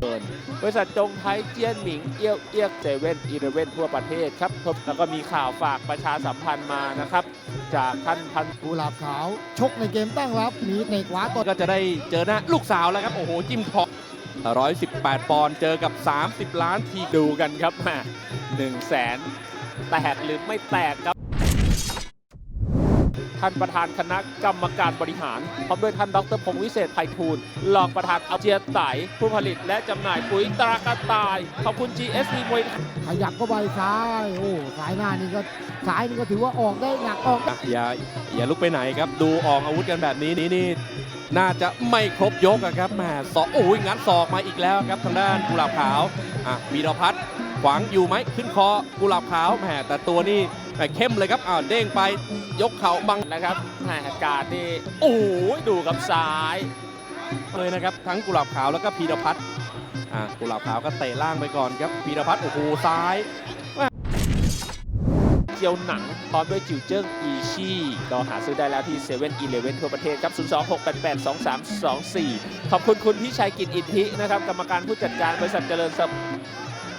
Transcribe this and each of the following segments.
เกินบริษัทจงไทยเจียนหมิงเอี้ยวเอียกเซเว่นอีเลเว่นทั่วประเทศครับแล้วก็มีข่าวฝากประชาสัมพันธ์มานะครับ จากท่านพันกุหลาบขาว ชกในเกมตั้งรับมีเตะขวาต่อยก็จะได้เจอหน้าลูกสาวแล้วครับ โอ้โห จิ้มทอง118 ปอนด์เจอกับ 30 ล้านทีดูกันครับแหมหนึ่งแสนแตกหรือไม่แตกครับ ท่านประธานคณะกรรมการบริหาร พร้อมด้วยท่านดรพงศ์วิเศษไพฑูรย์รองประธานเอาเจียไตผู้ผลิตและจำหน่ายปุ๋ยตรากระต่าย ขอบคุณ GSV มวยขยับเข้าไปซ้าย โอ้สายหน้านี่ก็ซ้ายนี่ก็ถือว่าออกได้หนักออกได้อะอย่าอย่าลุกไปไหนครับ ดูออกอาวุธกันแบบนี้นี่นี่น่าจะไม่ครบยกอะครับแหมสอกโอ้ยงัดศอกมาอีกแล้วครับทางด้านกุหลาบขาวอะวีรพัฒน์ขวางอยู่ไหมขึ้นคอกุหลาบขาวแหมแต่ตัวนี่ แหมเข้มเลยครับอ้าวเด้งไปยกเข่าบังนะครับแหมการนี่โอ้โหดูกับซ้ายเลยนะครับทั้งกุหลาบขาวแล้วก็พีรพัฒน์อะกุหลาบขาวก็เตะล่างไปก่อนครับพีรพัฒน์โอ้โหซ้ายเจียวหนังพร้อมด้วยจิวเจิ้งอีชี่ก็หาซื้อได้แล้วที่7 e เ e ่ e อทั่วประเทศครับ 026882324 ขอบคุณคุณพิชัยกิจอิทธินะครับ กรรมการผู้จัดการบริษัทเจริญสุ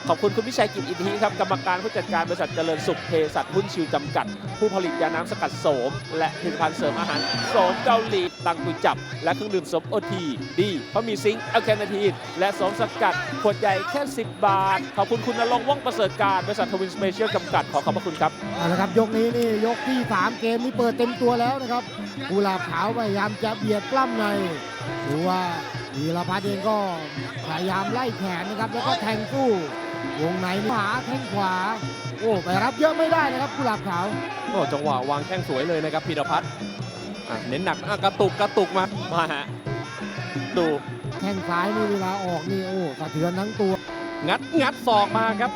ขอบคุณคุณพิชัยกิจอินทธิครับกรรมการผู้จัดการบริษัทเจริญสุขเภสัชหุ้นชิวจำกัด ผู้ผลิตยาน้ำสกัดโสม และผลิตภัณฑ์เสริมอาหารโสมเกาหลีตังกุจับ และเครื่องดื่มสมโอทีดีเพราะมีซิงค์แอลแคนาทีนและสมสกัดขวดใหญ่แค่ 10 บาท ขอบคุณคุณนรงค์ว่องประเสริฐการบริษัททวินสเปเชียลจำกัดขอขอบพระคุณครับเอาละครับยกนี้นี่ยกที่ 3 เกมนี้เปิดเต็มตัวแล้วนะครับกุหลาบขาวพยายามจะเบียดปล้ำในหรือว่าวีรพัฒน์เองก็พยายามไล่แขนนะครับแล้วก็แทงสู้ วงในนี่หาแข้งขวา โอ้ไปรับเยอะไม่ได้นะครับกุหลาบขาวโอ้จังหวะวางแข้งสวยเลยนะครับพีรพัฒน์อะเน้นหนักอะกระตุกกระตุกมามาฮะดูแข้งซ้ายนี่เวลาออกนี่โอ้สะเทือนทั้งตัว งัดงัดศอกมาครับ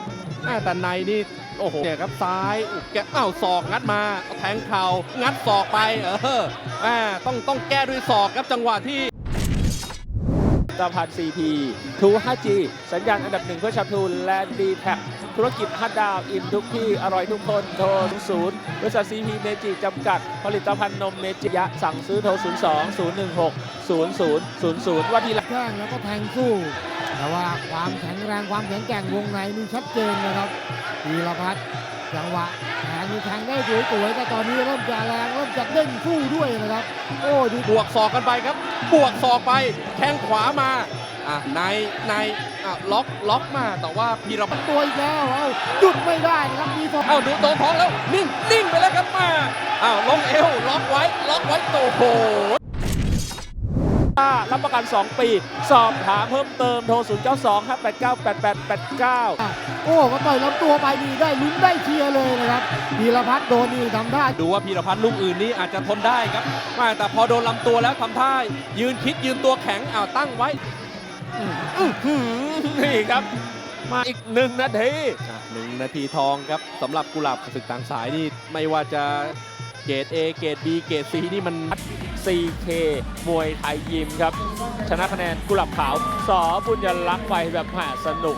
อะแต่ในนี่โอ้โหเนี่ยครับซ้ายอุ๊ยแกอ้าวศอกงัดมาแทงเข่างัดศอกไปเอออ่าต้องต้องแก้ด้วยศอกครับจังหวะที่ ตาพันซีพีทู 5G สัญญาณอันดับหนึ่งเพื่อชาวทูนและดีแท็ธุรกิจ5ดาว อินทุกที่ อร่อยทุกคน โทร 0 บริษัทซีพีเมจิจำกัด ผลิตภัณฑ์นมเมจิยะ สั่งซื้อโทร 02 016 0000 ว่าทีละแข้งแล้วก็แทงสู้ แต่ว่าความแข็งแรงความแข็งแกร่งวงในนี่ชัดเจนนะครับวีรพัฒน์ จังหวะแทงนี่แทงได้สวยๆแต่ตอนนี้เริ่มจะแรงเริ่มจะเด้งสู้ด้วยนะครับ โอ้ดูบวกศอกกันไปครับ บวกศอกไปแข้งขวามาอะในในอะล็อกล็อกมาแต่ว่าพีรพัฒน์ตัวอีกแล้วเอาหยุดไม่ได้นะครับมีสองเอ้าดูโดนท้องแล้วนิ่งนิ่งไปแล้วครับมาอ้าวลงเอวล็อกไว้ล็อกไว้โอ้โห รับประกัน 2 ปี สอบถามเพิ่มเติมโทร 092 589 8889 โอ้ก็ต่อยลำตัวไปนี่ได้ลุ้นได้เชียร์เลยนะครับวีรพัฒน์โดนนี่ทำท่าดูว่าพีรพัฒน์ลูกอื่นนี้อาจจะทนได้ครับมาแต่พอโดนลำตัวแล้วทำท่ายืนคิดยืนตัวแข็งอ้าวตั้งไว้อื้อหือนี่ครับมาอีกหนึ่งนาทีอะหนึ่งนาทีทองครับสำหรับกุหลาบศึกต่างสายนี่ไม่ว่าจะ เกรด A เกรด B เกรด C นี่มัน 4K มวยไทยยิมครับ ชนะคะแนนกุหลาบขาวสอบุญยลักษ์ไปแบบแหมสนุก